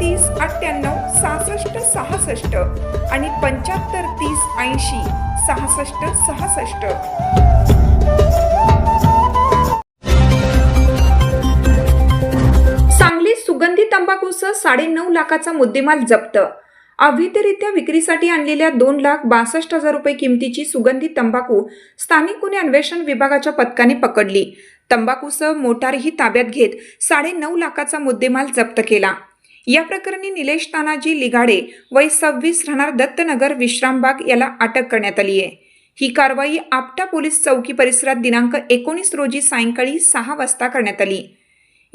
तीस अठ्ठ्याण्णव सहासष्ट सहासष्ट आणि पंच्याहत्तर तीस ऐंशी सहासष्ट सहासष्ट. सांगली सुगंधी तंबाखूसह साडेनऊ लाखाचा मुद्देमाल जप्त. अवैधरित्या विक्रीसाठी आणलेल्या दोन लाख बासष्ट हजार रुपये किमतीची सुगंधी तंबाखू स्थानिक गुन्हे अन्वेषण विभागाच्या पथकाने पकडली. तंबाखूसह मोटारही ताब्यात घेत साडेनऊ लाखाचा मुद्देमाल जप्त केला. या प्रकरणी निलेश तानाजी लिगाडे वय सव्वीस राहणार दत्तनगर विश्रामबाग याला अटक करण्यात आली आहे. ही कारवाई आपटा पोलीस चौकी परिसरात दिनांक एकोणीस रोजी सायंकाळी सहा वाजता करण्यात आली.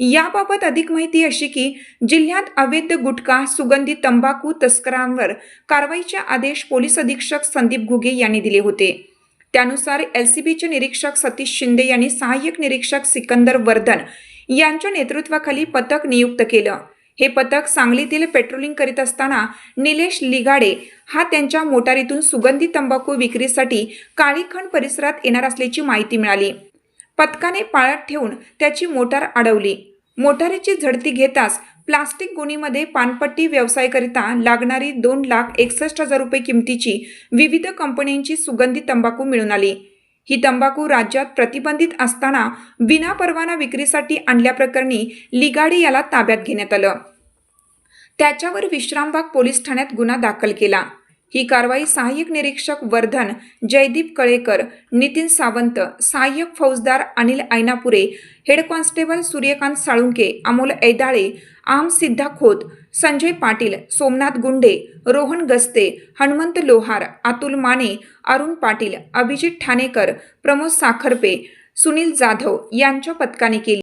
याबाबत अधिक माहिती अशी की जिल्ह्यात अवैध गुटखा सुगंधी तंबाखू तस्करांवर कारवाईचे आदेश पोलीस अधीक्षक संदीप घुगे यांनी दिले होते. त्यानुसार एल सी बीचे निरीक्षक सतीश शिंदे यांनी सहाय्यक निरीक्षक सिकंदर वर्धन यांच्या नेतृत्वाखाली पथक नियुक्त केलं. हे पथक सांगलीतील पेट्रोलिंग करीत असताना निलेश लिगाडे हा त्यांच्या मोटारीतून सुगंधी तंबाखू विक्रीसाठी काळीखंड परिसरात येणार असल्याची माहिती मिळाली. पथकाने पाळत ठेवून त्याची मोटार अडवली. मोटारीची झडती घेताच प्लास्टिक गोणीमध्ये पानपट्टी व्यवसायाकरिता लागणारी दोन लाख एकसष्ट हजार रुपये किमतीची विविध कंपन्यांची सुगंधी तंबाखू मिळून आली. ही तंबाखू राज्यात प्रतिबंधित असताना विनापरवाना विक्रीसाठी आणल्याप्रकरणी लिगाडी याला ताब्यात घेण्यात आलं. त्याच्यावर विश्रामबाग पोलीस ठाण्यात गुन्हा दाखल केला. ही कारवाई सहाय्यक निरीक्षक वर्धन जयदीप कळेकर नितीन सावंत सहाय्यक फौजदार Anil Ainapure head constable Suryakant Salunke Amol Aidale Amsiddha Khot Sanjay Patil Somnath गुंडे रोहन गस्ते हनुमंत लोहार अतुल माने अरुण पाटील अभिजित ठाणेकर प्रमोद साखरपे सुनील जाधव यांच्या पथकाने केली.